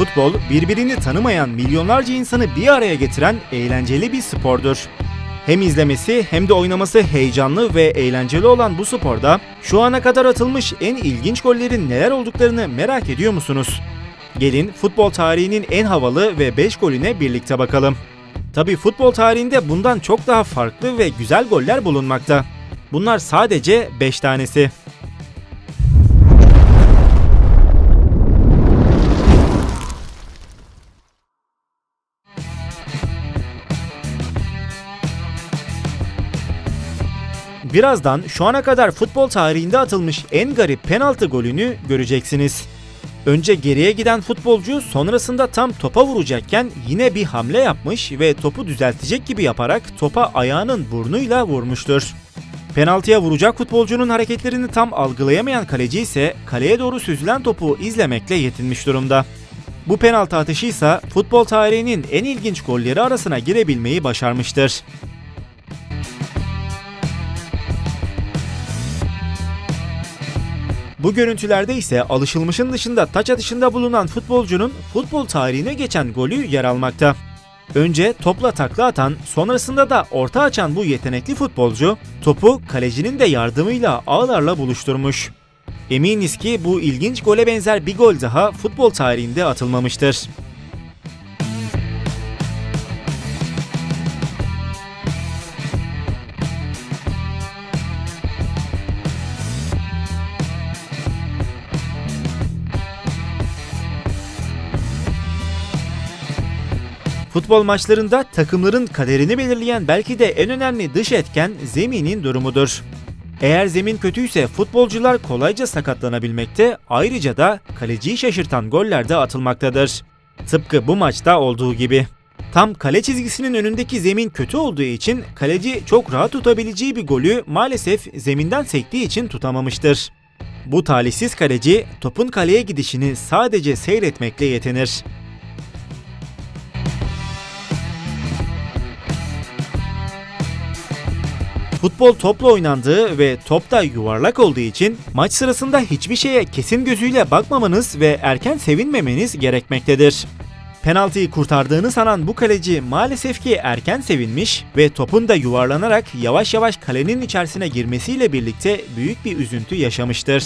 Futbol, birbirini tanımayan milyonlarca insanı bir araya getiren eğlenceli bir spordur. Hem izlemesi hem de oynaması heyecanlı ve eğlenceli olan bu sporda şu ana kadar atılmış en ilginç gollerin neler olduklarını merak ediyor musunuz? Gelin futbol tarihinin en havalı ve 5 golüne birlikte bakalım. Tabi futbol tarihinde bundan çok daha farklı ve güzel goller bulunmakta. Bunlar sadece 5 tanesi. Birazdan şu ana kadar futbol tarihinde atılmış en garip penaltı golünü göreceksiniz. Önce geriye giden futbolcu sonrasında tam topa vuracakken yine bir hamle yapmış ve topu düzeltecek gibi yaparak topa ayağının burnuyla vurmuştur. Penaltıya vuracak futbolcunun hareketlerini tam algılayamayan kaleci ise kaleye doğru süzülen topu izlemekle yetinmiş durumda. Bu penaltı atışı ise futbol tarihinin en ilginç golleri arasına girebilmeyi başarmıştır. Bu görüntülerde ise alışılmışın dışında taç atışında bulunan futbolcunun futbol tarihine geçen golü yer almakta. Önce topla takla atan, sonrasında da orta açan bu yetenekli futbolcu topu kalecinin de yardımıyla ağlarla buluşturmuş. Eminiz ki bu ilginç gole benzer bir gol daha futbol tarihinde atılmamıştır. Futbol maçlarında takımların kaderini belirleyen belki de en önemli dış etken zeminin durumudur. Eğer zemin kötüyse futbolcular kolayca sakatlanabilmekte, ayrıca da kaleciyi şaşırtan goller de atılmaktadır. Tıpkı bu maçta olduğu gibi. Tam kale çizgisinin önündeki zemin kötü olduğu için kaleci çok rahat tutabileceği bir golü maalesef zeminden sektiği için tutamamıştır. Bu talihsiz kaleci topun kaleye gidişini sadece seyretmekle yetinir. Futbol topla oynandığı ve top da yuvarlak olduğu için maç sırasında hiçbir şeye kesin gözüyle bakmamanız ve erken sevinmemeniz gerekmektedir. Penaltıyı kurtardığını sanan bu kaleci maalesef ki erken sevinmiş ve topun da yuvarlanarak yavaş yavaş kalenin içerisine girmesiyle birlikte büyük bir üzüntü yaşamıştır.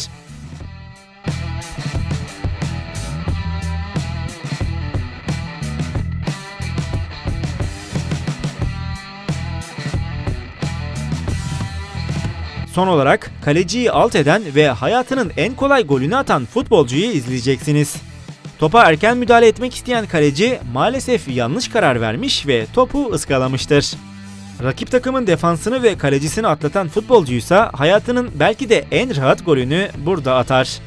Son olarak kaleciyi alt eden ve hayatının en kolay golünü atan futbolcuyu izleyeceksiniz. Topa erken müdahale etmek isteyen kaleci maalesef yanlış karar vermiş ve topu ıskalamıştır. Rakip takımın defansını ve kalecisini atlatan futbolcuysa hayatının belki de en rahat golünü burada atar.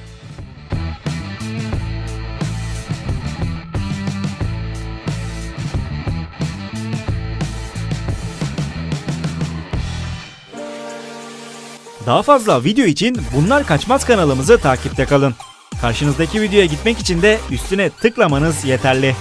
Daha fazla video için Bunlar Kaçmaz kanalımızı takipte kalın. Karşınızdaki videoya gitmek için de üstüne tıklamanız yeterli.